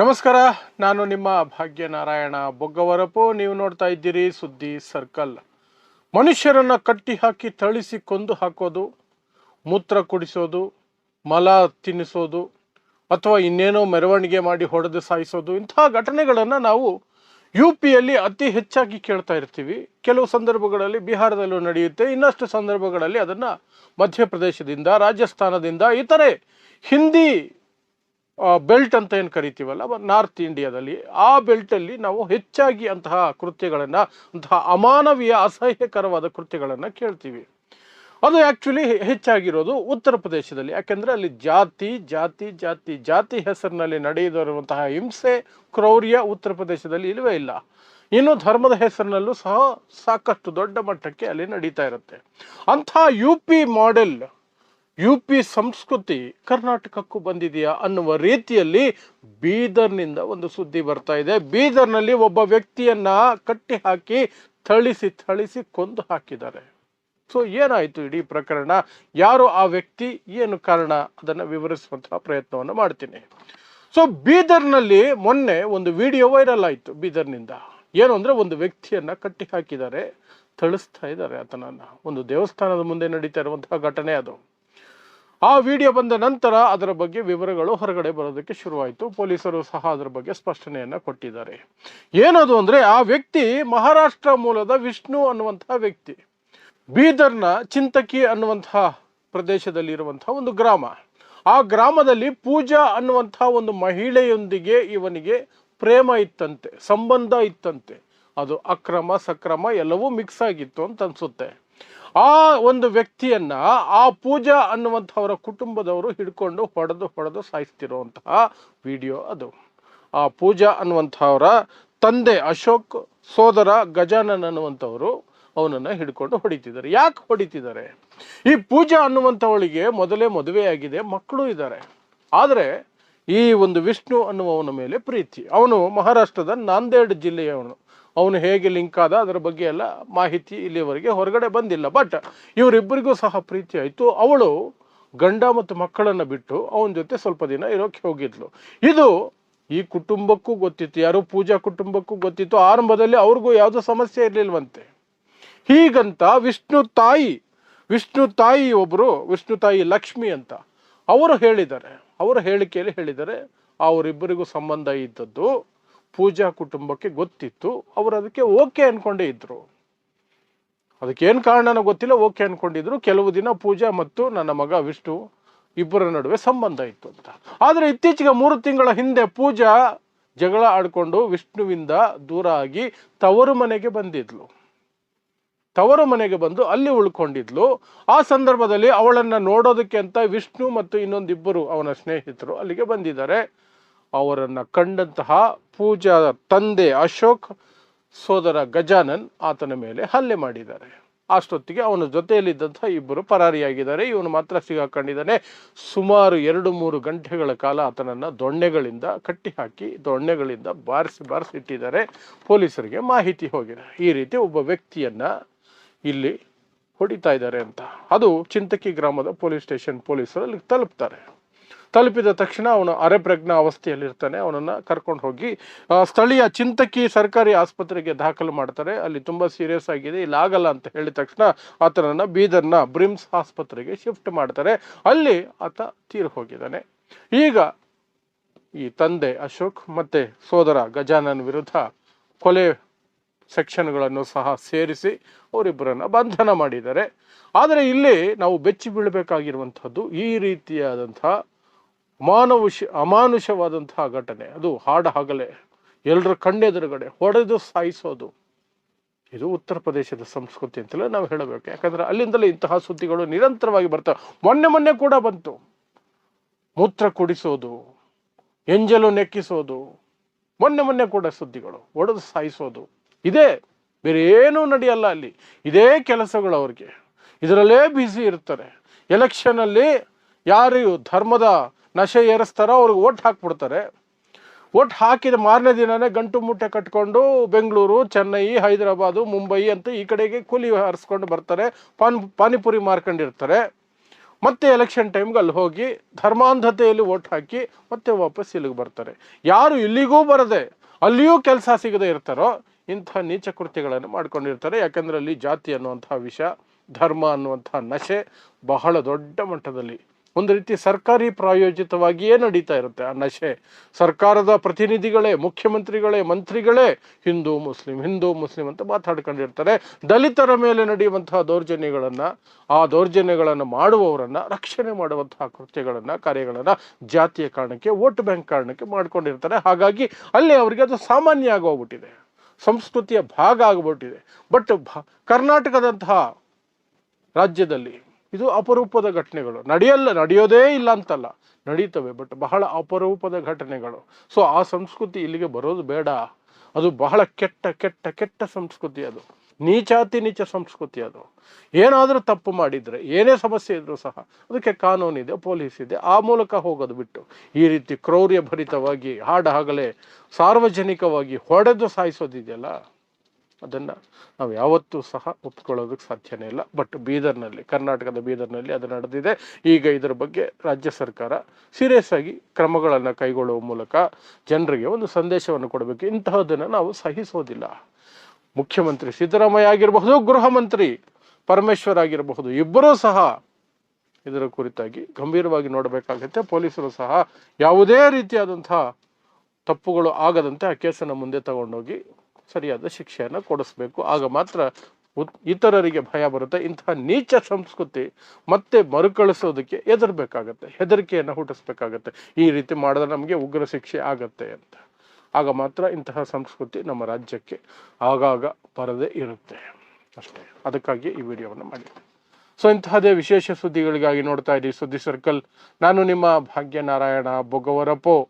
ನಮಸ್ಕಾರ, ನಾನು ನಿಮ್ಮ ಭಾಗ್ಯನಾರಾಯಣ ಬೊಗ್ಗವರಪು. ನೀವು ನೋಡ್ತಾ ಇದ್ದೀರಿ ಸುದ್ದಿ ಸರ್ಕಲ್. ಮನುಷ್ಯರನ್ನು ಕಟ್ಟಿ ಹಾಕಿ ಥಳಿಸಿ ಕೊಂದು ಹಾಕೋದು, ಮೂತ್ರ ಕುಡಿಸೋದು, ಮಲ ತಿನ್ನಿಸೋದು, ಅಥವಾ ಇನ್ನೇನೋ ಮೆರವಣಿಗೆ ಮಾಡಿ ಹೊಡೆದು ಸಾಯಿಸೋದು ಇಂತಹ ಘಟನೆಗಳನ್ನು ನಾವು ಯು ಪಿಯಲ್ಲಿ ಅತಿ ಹೆಚ್ಚಾಗಿ ಕೇಳ್ತಾ ಇರ್ತೀವಿ. ಕೆಲವು ಸಂದರ್ಭಗಳಲ್ಲಿ ಬಿಹಾರದಲ್ಲೂ ನಡೆಯುತ್ತೆ, ಇನ್ನಷ್ಟು ಸಂದರ್ಭಗಳಲ್ಲಿ ಅದನ್ನು ಮಧ್ಯಪ್ರದೇಶದಿಂದ, ರಾಜಸ್ಥಾನದಿಂದ, ಇತರೆ ಹಿಂದಿ ಬೆಲ್ಟ್ ಅಂತ ಏನು ಕರಿತೀವಲ್ಲ ನಾರ್ತ್ ಇಂಡಿಯಾದಲ್ಲಿ, ಆ ಬೆಲ್ಟಲ್ಲಿ ನಾವು ಹೆಚ್ಚಾಗಿ ಅಂತಹ ಕೃತ್ಯಗಳನ್ನು, ಅಂತಹ ಅಮಾನವೀಯ ಅಸಹ್ಯಕರವಾದ ಕೃತ್ಯಗಳನ್ನು ಕೇಳ್ತೀವಿ. ಅದು ಆ್ಯಕ್ಚುಲಿ ಹೆಚ್ಚಾಗಿರೋದು ಉತ್ತರ ಪ್ರದೇಶದಲ್ಲಿ. ಯಾಕೆಂದರೆ ಅಲ್ಲಿ ಜಾತಿ ಜಾತಿ ಜಾತಿ ಜಾತಿ ಹೆಸರಿನಲ್ಲಿ ನಡೆಯದಿರುವಂತಹ ಹಿಂಸೆ, ಕ್ರೌರ್ಯ ಉತ್ತರ ಪ್ರದೇಶದಲ್ಲಿ ಇಲ್ಲವೇ ಇಲ್ಲ. ಇನ್ನು ಧರ್ಮದ ಹೆಸರಿನಲ್ಲೂ ಸಹ ಸಾಕಷ್ಟು ದೊಡ್ಡ ಮಟ್ಟಕ್ಕೆ ಅಲ್ಲಿ ನಡೀತಾ ಇರುತ್ತೆ. ಅಂಥ U P model U P ಸಂಸ್ಕೃತಿ ಕರ್ನಾಟಕಕ್ಕೂ ಬಂದಿದೆಯಾ ಅನ್ನುವ ರೀತಿಯಲ್ಲಿ ಬೀದರ್ನಿಂದ ಒಂದು ಸುದ್ದಿ ಬರ್ತಾ ಇದೆ. ಬೀದರ್ನಲ್ಲಿ ಒಬ್ಬ ವ್ಯಕ್ತಿಯನ್ನ ಕಟ್ಟಿ ಹಾಕಿ ಥಳಿಸಿ ಥಳಿಸಿ ಕೊಂದು ಹಾಕಿದ್ದಾರೆ. ಸೊ ಏನಾಯಿತು ಇಡೀ ಪ್ರಕರಣ? ಯಾರು ಆ ವ್ಯಕ್ತಿ? ಏನು ಕಾರಣ? ಅದನ್ನು ವಿವರಿಸುವಂತಹ ಪ್ರಯತ್ನವನ್ನು ಮಾಡ್ತೀನಿ. ಸೊ ಬೀದರ್ನಲ್ಲಿ ಮೊನ್ನೆ ಒಂದು ವಿಡಿಯೋ ವೈರಲ್ ಆಯಿತು ಬೀದರ್ನಿಂದ. ಏನು ಅಂದರೆ ಒಂದು ವ್ಯಕ್ತಿಯನ್ನ ಕಟ್ಟಿ ಹಾಕಿದ್ದಾರೆ ಥಳಿಸ್ತಾ ಇದ್ದಾರೆ ಆತನನ್ನು. ಒಂದು ದೇವಸ್ಥಾನದ ಮುಂದೆ ನಡೀತಾ ಇರುವಂತಹ ಘಟನೆ ಅದು. ಆ ವಿಡಿಯೋ ಬಂದ ನಂತರ ಅದರ ಬಗ್ಗೆ ವಿವರಗಳು ಹೊರಗಡೆ ಬರೋದಕ್ಕೆ ಶುರುವಾಯಿತು. ಪೊಲೀಸರು ಸಹ ಅದರ ಬಗ್ಗೆ ಸ್ಪಷ್ಟನೆಯನ್ನ ಕೊಟ್ಟಿದ್ದಾರೆ. ಏನದು ಅಂದ್ರೆ ಆ ವ್ಯಕ್ತಿ ಮಹಾರಾಷ್ಟ್ರ ಮೂಲದ ವಿಷ್ಣು ಅನ್ನುವಂತಹ ವ್ಯಕ್ತಿ. ಬೀದರ್ನ ಚಿಂತಕಿ ಅನ್ನುವಂತಹ ಪ್ರದೇಶದಲ್ಲಿ ಇರುವಂತಹ ಒಂದು ಗ್ರಾಮ. ಆ ಗ್ರಾಮದಲ್ಲಿ ಪೂಜಾ ಅನ್ನುವಂತಹ ಒಂದು ಮಹಿಳೆಯೊಂದಿಗೆ ಇವನಿಗೆ ಪ್ರೇಮ ಇತ್ತಂತೆ, ಸಂಬಂಧ ಇತ್ತಂತೆ. ಅದು ಅಕ್ರಮ, ಸಕ್ರಮ ಎಲ್ಲವೂ ಮಿಕ್ಸ್ ಆಗಿತ್ತು ಅಂತ ಅನ್ಸುತ್ತೆ. ಆ ಒಂದು ವ್ಯಕ್ತಿಯನ್ನ ಆ ಪೂಜಾ ಅನ್ನುವಂಥವರ ಕುಟುಂಬದವರು ಹಿಡ್ಕೊಂಡು ಹೊಡೆದು ಹೊಡೆದು ಸಾಯಿಸ್ತಿರುವಂತಹ ವಿಡಿಯೋ ಅದು. ಆ ಪೂಜಾ ಅನ್ನುವಂಥವರ ತಂದೆ ಅಶೋಕ್ ಸೋದರ ಗಜಾನನ್ ಅನ್ನುವಂಥವರು ಅವನನ್ನು ಹಿಡ್ಕೊಂಡು ಹೊಡಿತಿದ್ದಾರೆ. ಯಾಕೆ ಹೊಡಿತಿದ್ದಾರೆ? ಈ ಪೂಜಾ ಅನ್ನುವಂಥವಳಿಗೆ ಮೊದಲೇ ಮದುವೆಯಾಗಿದೆ, ಮಕ್ಕಳು ಇದ್ದಾರೆ. ಆದರೆ ಈ ಒಂದು ವಿಷ್ಣು ಅನ್ನುವವನ ಮೇಲೆ ಪ್ರೀತಿ. ಅವನು ಮಹಾರಾಷ್ಟ್ರದ ನಾಂದೇಡ್ ಜಿಲ್ಲೆಯವನು. ಅವನು ಹೇಗೆ ಲಿಂಕ್ ಆದ ಅದರ ಬಗ್ಗೆ ಎಲ್ಲ ಮಾಹಿತಿ ಇಲ್ಲಿವರೆಗೆ ಹೊರಗಡೆ ಬಂದಿಲ್ಲ. ಬಟ್ ಇವರಿಬ್ಬರಿಗೂ ಸಹ ಪ್ರೀತಿ ಆಯಿತು. ಅವಳು ಗಂಡ ಮತ್ತು ಮಕ್ಕಳನ್ನು ಬಿಟ್ಟು ಅವನ ಜೊತೆ ಸ್ವಲ್ಪ ದಿನ ಇರೋಕ್ಕೆ ಹೋಗಿದ್ಲು. ಇದು ಈ ಕುಟುಂಬಕ್ಕೂ ಗೊತ್ತಿತ್ತು, ಯಾರು ಪೂಜಾ ಕುಟುಂಬಕ್ಕೂ ಗೊತ್ತಿತ್ತು. ಆರಂಭದಲ್ಲಿ ಅವ್ರಿಗೂ ಯಾವುದೋ ಸಮಸ್ಯೆ ಇರಲಿಲ್ವಂತೆ. ಹೀಗಂತ ವಿಷ್ಣು ತಾಯಿ ವಿಷ್ಣು ತಾಯಿ ಒಬ್ಬರು ವಿಷ್ಣು ತಾಯಿ ಲಕ್ಷ್ಮಿ ಅಂತ ಅವರು ಹೇಳಿದ್ದಾರೆ. ಅವರ ಹೇಳಿಕೆಯಲ್ಲಿ ಹೇಳಿದ್ದಾರೆ, ಅವರಿಬ್ಬರಿಗೂ ಸಂಬಂಧ ಇದ್ದದ್ದು. ಪೂಜಾ ಕುಟುಂಬಕ್ಕೆ ಗೊತ್ತಿತ್ತು. ಅವರು ಅದಕ್ಕೆ ಓಕೆ ಅನ್ಕೊಂಡೇ ಇದ್ರು. ಅದಕ್ಕೆ ಏನು ಕಾರಣನೋ ಗೊತ್ತಿಲ್ಲ, ಓಕೆ ಅನ್ಕೊಂಡಿದ್ರು. ಕೆಲವು ದಿನ ಪೂಜಾ ಮತ್ತು ನನ್ನ ಮಗ ವಿಷ್ಣು ಇಬ್ಬರ ನಡುವೆ ಸಂಬಂಧ ಇತ್ತು ಅಂತ. ಆದರೆ ಇತ್ತೀಚೆಗೆ ಮೂರು ತಿಂಗಳ ಹಿಂದೆ ಪೂಜಾ ಜಗಳ ಆಡಿಕೊಂಡು ವಿಷ್ಣುವಿಂದ ದೂರ ಆಗಿ ತವರು ಮನೆಗೆ ಬಂದಿದ್ಲು. ತವರು ಮನೆಗೆ ಬಂದು ಅಲ್ಲಿ ಉಳ್ಕೊಂಡಿದ್ಲು. ಆ ಸಂದರ್ಭದಲ್ಲಿ ಅವಳನ್ನ ನೋಡೋದಕ್ಕೆ ಅಂತ ವಿಷ್ಣು ಮತ್ತು ಇನ್ನೊಂದಿಬ್ಬರು ಅವನ ಸ್ನೇಹಿತರು ಅಲ್ಲಿಗೆ ಬಂದಿದ್ದಾರೆ. ಅವರನ್ನ ಕಂಡಂತಹ ಪೂಜಾ ತಂದೆ ಅಶೋಕ್ ಸೋದರ ಗಜಾನನ್ ಆತನ ಮೇಲೆ ಹಲ್ಲೆ ಮಾಡಿದ್ದಾರೆ. ಅಷ್ಟೊತ್ತಿಗೆ ಅವನ ಜೊತೆಯಲ್ಲಿದ್ದಂಥ ಇಬ್ಬರು ಪರಾರಿಯಾಗಿದ್ದಾರೆ. ಇವನು ಮಾತ್ರ ಸಿಗಾಕೊಂಡಿದ್ದಾನೆ. ಸುಮಾರು ಎರಡು ಮೂರು ಗಂಟೆಗಳ ಕಾಲ ಆತನನ್ನು ದೊಣ್ಣೆಗಳಿಂದ ಕಟ್ಟಿ ಹಾಕಿ ದೊಣ್ಣೆಗಳಿಂದ ಬಾರಿಸಿ ಬಾರಿಸಿ ಇಟ್ಟಿದ್ದಾರೆ. ಪೊಲೀಸರಿಗೆ ಮಾಹಿತಿ ಹೋಗಿದೆ. ಈ ರೀತಿ ಒಬ್ಬ ವ್ಯಕ್ತಿಯನ್ನ ಇಲ್ಲಿ ಹೊಡಿತಾ ಇದ್ದಾರೆ ಅಂತ. ಅದು ಚಿಂತಕಿ ಗ್ರಾಮದ ಪೊಲೀಸ್ ಸ್ಟೇಷನ್ ಪೊಲೀಸರು ಅಲ್ಲಿ ತಲುಪ್ತಾರೆ. ತಲುಪಿದ ತಕ್ಷಣ ಅವನು ಅರೆಪ್ರಜ್ಞ ಅವಸ್ಥೆಯಲ್ಲಿರ್ತಾನೆ. ಅವನನ್ನು ಕರ್ಕೊಂಡು ಹೋಗಿ ಸ್ಥಳೀಯ ಚಿಂತಕಿ ಸರ್ಕಾರಿ ಆಸ್ಪತ್ರೆಗೆ ದಾಖಲು ಮಾಡ್ತಾರೆ. ಅಲ್ಲಿ ತುಂಬ ಸೀರಿಯಸ್ ಆಗಿದೆ. ಇಲ್ಲಿ ಆಗಲ್ಲ ಅಂತ ಹೇಳಿದ ತಕ್ಷಣ ಆತನನ್ನು ಬೀದರ್ನ ಬ್ರಿಮ್ಸ್ ಆಸ್ಪತ್ರೆಗೆ ಶಿಫ್ಟ್ ಮಾಡ್ತಾರೆ. ಅಲ್ಲಿ ಆತ ತೀರು ಹೋಗಿದ್ದಾನೆ. ಈಗ ಈ ತಂದೆ ಅಶೋಕ್ ಮತ್ತು ಸೋದರ ಗಜಾನನ್ ವಿರುದ್ಧ ಕೊಲೆ ಸೆಕ್ಷನ್ಗಳನ್ನು ಸಹ ಸೇರಿಸಿ ಅವರಿಬ್ಬರನ್ನು ಬಂಧನ ಮಾಡಿದ್ದಾರೆ. ಆದರೆ ಇಲ್ಲಿ ನಾವು ಬೆಚ್ಚಿ ಬೀಳಬೇಕಾಗಿರುವಂಥದ್ದು ಈ ರೀತಿಯಾದಂತಹ ಅಮಾನುಷ ಅಮಾನುಷವಾದಂತಹ ಘಟನೆ. ಅದು ಹಾಡ ಹಗಲೆ. ಎಲ್ಲರ ಕಣ್ಣೆದುರುಗಡೆ ಹೊಡೆದು ಸಾಯಿಸೋದು. ಇದು ಉತ್ತರ ಪ್ರದೇಶದ ಸಂಸ್ಕೃತಿ ಅಂತಲೇ ನಾವು ಹೇಳಬೇಕು. ಯಾಕಂದ್ರೆ ಅಲ್ಲಿಂದಲೇ ಇಂತಹ ಸುದ್ದಿಗಳು ನಿರಂತರವಾಗಿ ಬರ್ತವೆ ಮೊನ್ನೆ ಮೊನ್ನೆ ಕೂಡ ಬಂತು. ಮೂತ್ರ ಕುಡಿಸೋದು, ಎಂಜಲು ನೆಕ್ಕಿಸೋದು. ಮೊನ್ನೆ ಮೊನ್ನೆ ಕೂಡ ಸುದ್ದಿಗಳು. ಒಡೆದು ಸಾಯಿಸೋದು. ಇದೇ. ಬೇರೆ ಏನೂ ನಡೆಯಲ್ಲ ಅಲ್ಲಿ. ಇದೇ ಕೆಲಸಗಳು ಅವ್ರಿಗೆ. ಇದರಲ್ಲೇ ಬ್ಯುಸಿ ಇರ್ತಾರೆ. ಎಲೆಕ್ಷನಲ್ಲಿ ಯಾರು ಧರ್ಮದ ನಶೆ ಏರಿಸ್ತಾರೋ ಅವ್ರಿಗೆ ಓಟ್ ಹಾಕ್ಬಿಡ್ತಾರೆ. ಒಟ್ಟು ಹಾಕಿದ ಮಾರನೇ ದಿನವೇ ಗಂಟು ಮುಟ್ಟೆ ಕಟ್ಕೊಂಡು ಬೆಂಗಳೂರು, ಚೆನ್ನೈ, ಹೈದರಾಬಾದು, ಮುಂಬೈ ಅಂತ ಈ ಕಡೆಗೆ ಕೂಲಿ ಹರಿಸ್ಕೊಂಡು ಬರ್ತಾರೆ. ಪಾನ್, ಪಾನಿಪುರಿ ಮಾರ್ಕೊಂಡಿರ್ತಾರೆ. ಮತ್ತೆ ಎಲೆಕ್ಷನ್ ಟೈಮ್ಗೆ ಅಲ್ಲಿ ಹೋಗಿ ಧರ್ಮಾಂಧತೆಯಲ್ಲಿ ಓಟ್ ಹಾಕಿ ಮತ್ತೆ ವಾಪಸ್ ಇಲ್ಲಿಗೆ ಬರ್ತಾರೆ. ಯಾರು ಇಲ್ಲಿಗೂ ಬರದೆ ಅಲ್ಲಿಯೂ ಕೆಲಸ ಸಿಗದೆ ಇರ್ತಾರೋ ಇಂಥ ನೀಚ ಕೃತ್ಯಗಳನ್ನು ಮಾಡ್ಕೊಂಡಿರ್ತಾರೆ. ಯಾಕಂದ್ರೆ ಅಲ್ಲಿ ಜಾತಿ ಅನ್ನುವಂಥ ವಿಷಯ ಧರ್ಮ ಅನ್ನುವಂಥ ನಶೆ ಬಹಳ ದೊಡ್ಡ ಮಟ್ಟದಲ್ಲಿ ಒಂದು ರೀತಿ ಸರ್ಕಾರಿ ಪ್ರಾಯೋಜಿತವಾಗಿಯೇ ನಡೀತಾ ಇರುತ್ತೆ. ಆ ನಶೆ. ಸರ್ಕಾರದ ಪ್ರತಿನಿಧಿಗಳೇ, ಮುಖ್ಯಮಂತ್ರಿಗಳೇ, ಮಂತ್ರಿಗಳೇ ಹಿಂದೂ, ಮುಸ್ಲಿಂ ಹಿಂದೂ, ಮುಸ್ಲಿಂ ಅಂತ ಮಾತಾಡ್ಕೊಂಡಿರ್ತಾರೆ. ದಲಿತರ ಮೇಲೆ ನಡೆಯುವಂತಹ ದೌರ್ಜನ್ಯಗಳನ್ನು, ಆ ದೌರ್ಜನ್ಯಗಳನ್ನು ಮಾಡುವವರನ್ನು, ರಕ್ಷಣೆ ಮಾಡುವಂತಹ ಕೃತ್ಯಗಳನ್ನು, ಕಾರ್ಯಗಳನ್ನು ಜಾತಿಯ ಕಾರಣಕ್ಕೆ, ವೋಟ್ ಬ್ಯಾಂಕ್ ಕಾರಣಕ್ಕೆ ಮಾಡ್ಕೊಂಡಿರ್ತಾರೆ. ಹಾಗಾಗಿ ಅಲ್ಲಿ ಅವರಿಗೆ ಅದು ಸಾಮಾನ್ಯ ಆಗೋಗ್ಬಿಟ್ಟಿದೆ. ಸಂಸ್ಕೃತಿಯ ಭಾಗ ಆಗಿಬಿಟ್ಟಿದೆ. ಬಟ್ ಕರ್ನಾಟಕದಂತಹ ರಾಜ್ಯದಲ್ಲಿ ಇದು ಅಪರೂಪದ ಘಟನೆಗಳು. ನಡೆಯಲ್ಲ, ನಡೆಯೋದೇ ಇಲ್ಲ ಅಂತಲ್ಲ. ನಡೀತವೆ ಬಟ್ ಬಹಳ ಅಪರೂಪದ ಘಟನೆಗಳು. ಸೊ ಆ ಸಂಸ್ಕೃತಿ ಇಲ್ಲಿಗೆ ಬರೋದು ಬೇಡ. ಅದು ಬಹಳ ಕೆಟ್ಟ ಕೆಟ್ಟ ಕೆಟ್ಟ ಸಂಸ್ಕೃತಿ ಅದು. ನೀಚಾತಿ ನೀಚ ಸಂಸ್ಕೃತಿ ಅದು. ಏನಾದರೂ ತಪ್ಪು ಮಾಡಿದರೆ, ಏನೇ ಸಮಸ್ಯೆ ಇದ್ರೂ ಸಹ ಅದಕ್ಕೆ ಕಾನೂನಿದೆ ಪೊಲೀಸ್ ಇದೆ ಆ ಮೂಲಕ ಹೋಗೋದು ಬಿಟ್ಟು. ಈ ರೀತಿ ಕ್ರೌರ್ಯ ಭರಿತವಾಗಿ ಹಾಡ ಹಗಲೇ ಸಾರ್ವಜನಿಕವಾಗಿ ಹೊಡೆದು ಸಾಯಿಸೋದಿದೆಯಲ್ಲ? ಅದನ್ನು ನಾವು ಯಾವತ್ತೂ ಸಹ ಒಪ್ಕೊಳ್ಳೋದಕ್ಕೆ ಸಾಧ್ಯನೇ ಇಲ್ಲ. ಬಟ್ ಬೀದರ್ನಲ್ಲಿ, ಕರ್ನಾಟಕದ ಬೀದರ್ನಲ್ಲಿ ಅದು ನಡೆದಿದೆ. ಈಗ ಇದರ ಬಗ್ಗೆ ರಾಜ್ಯ ಸರ್ಕಾರ ಸೀರಿಯಸ್ ಆಗಿ ಕ್ರಮಗಳನ್ನು ಕೈಗೊಳ್ಳುವ ಮೂಲಕ ಜನರಿಗೆ ಒಂದು ಸಂದೇಶವನ್ನು ಕೊಡಬೇಕು. ಇಂತಹದನ್ನು ನಾವು ಸಹಿಸೋದಿಲ್ಲ. ಮುಖ್ಯಮಂತ್ರಿ ಸಿದ್ದರಾಮಯ್ಯ ಆಗಿರಬಹುದು, ಗೃಹ ಮಂತ್ರಿ ಪರಮೇಶ್ವರ್ ಆಗಿರಬಹುದು, ಇಬ್ಬರೂ ಸಹ ಇದರ ಕುರಿತಾಗಿ ಗಂಭೀರವಾಗಿ ನೋಡಬೇಕಾಗುತ್ತೆ. ಪೊಲೀಸರು ಸಹ ಯಾವುದೇ ರೀತಿಯಾದಂತಹ ತಪ್ಪುಗಳು ಆಗದಂತೆ ಆ ಕೇಸನ್ನು ಮುಂದೆ ತಗೊಂಡೋಗಿ ಸರಿಯಾದ ಶಿಕ್ಷೆಯನ್ನು ಕೊಡಿಸ್ಬೇಕು. ಆಗ ಮಾತ್ರ ಇತರರಿಗೆ ಭಯ ಬರುತ್ತೆ. ಇಂತಹ ನೀಚ ಸಂಸ್ಕೃತಿ ಮತ್ತೆ ಮರುಕಳಿಸೋದಕ್ಕೆ ಹೆದರ್ಬೇಕಾಗತ್ತೆ. ಹೆದರಿಕೆಯನ್ನು ಹುಟ್ಟಿಸ್ಬೇಕಾಗತ್ತೆ. ಈ ರೀತಿ ಮಾಡಿದ್ರೆ ನಮಗೆ ಉಗ್ರ ಶಿಕ್ಷೆ ಆಗತ್ತೆ ಅಂತ. ಆಗ ಮಾತ್ರ ಇಂತಹ ಸಂಸ್ಕೃತಿ ನಮ್ಮ ರಾಜ್ಯಕ್ಕೆ ಆಗಾಗ ಬರದೇ ಇರುತ್ತೆ. ಅಷ್ಟೇ. ಅದಕ್ಕಾಗಿ ಈ ವಿಡಿಯೋವನ್ನು ಮಾಡಿ. ಸೊ, ಇಂತಹದೇ ವಿಶೇಷ ಸುದ್ದಿಗಳಿಗಾಗಿ ನೋಡ್ತಾ ಇದ್ದೀವಿ ಸುದ್ದಿ ಸರ್ಕಲ್. ನಾನು ನಿಮ್ಮ ಭಾಗ್ಯನಾರಾಯಣ ಬೊಗವರಪೋ.